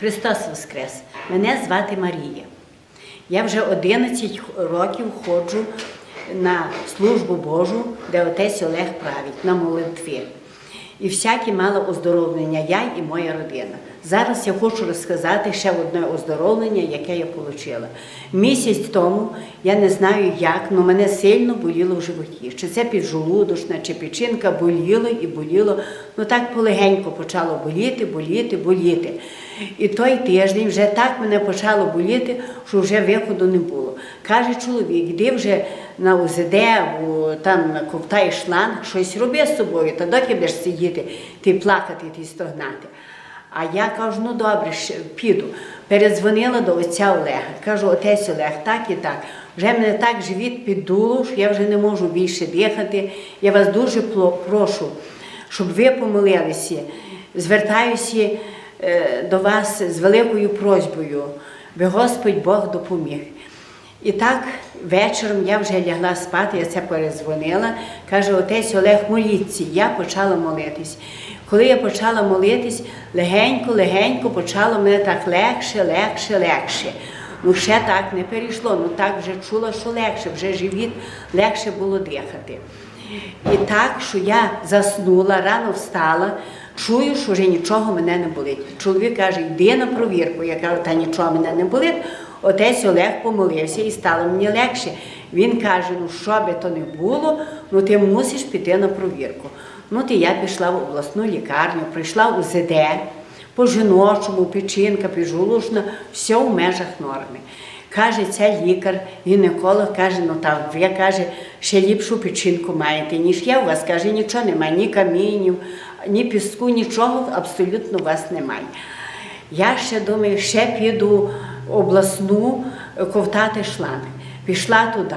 Христос Воскрес! Мене звати Марія. Я вже 11 років ходжу на службу Божу, де отець Олег править, на молитві. І всяке мало оздоровлення, я і моя родина. Зараз я хочу розказати ще одне оздоровлення, яке я отримала. Місяць тому, я не знаю як, але мене сильно боліло в животі. Чи це піджолудочна, чи печінка боліло і боліло. Ну так полегенько почало боліти, боліти, боліти. І той тиждень вже так мене почало боліти, що вже виходу не було. Каже чоловік, іди вже на УЗД, або там ковтай шланг, щось роби з собою, та доки будеш сидіти, ти плакати, ти стогнати. А я кажу, ну добре, піду. Передзвонила до отця Олега. Кажу, отець Олег, так і так. Вже мене так живіт піддуло, що я вже не можу більше дихати. Я вас дуже прошу, щоб ви помолилися. Звертаюся до вас з великою просьбою, би Господь Бог допоміг. І так вечором я вже лягла спати, я це перезвонила. Каже, отець Олег, моліться. Я почала молитись. Коли я почала молитись, легенько, легенько почало мене так легше, легше, легше. Ну, ще так не перейшло, ну так вже чула, що легше, вже живіт легше було дихати. І так, що я заснула, рано встала, чую, що вже нічого мене не болить. Чоловік каже, йди на провірку. Я кажу, та нічого мене не болить. Отець Олег помолився і стало мені легше. Він каже: ну що би то не було, ну ти мусиш піти на провірку. Ну, то я пішла в обласну лікарню, прийшла у ЗД, по жіночому, печінка, піджолушна, все в межах норми. Каже, ця лікар, гінеколог каже, ну там ви каже, ще ліпшу печінку маєте, ніж я. У вас каже, нічого немає, ні камінів, ні піску, нічого абсолютно у вас немає. Я ще думаю, ще піду в обласну ковтати шланг. Пішла туди.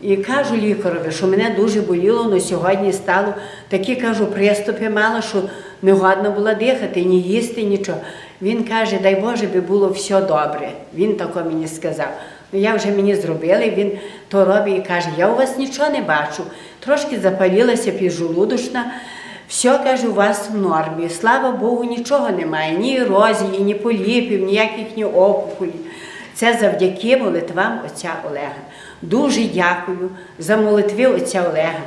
І кажу лікарові, що мене дуже боліло, але сьогодні стало такі, кажу, приступи мало, що не годна була дихати, ні їсти, нічого. Він каже, дай Боже, би було все добре. Він тако мені сказав. Ну, я вже мені зробили, він то робить і каже, я у вас нічого не бачу. Трошки запалілася піджолудочна, все, каже, у вас в нормі. Слава Богу, нічого немає, ні ерозії, ні поліпів, ніяких ні опухолів. Це завдяки молитвам отця Олега. Дуже дякую за молитви отця Олега.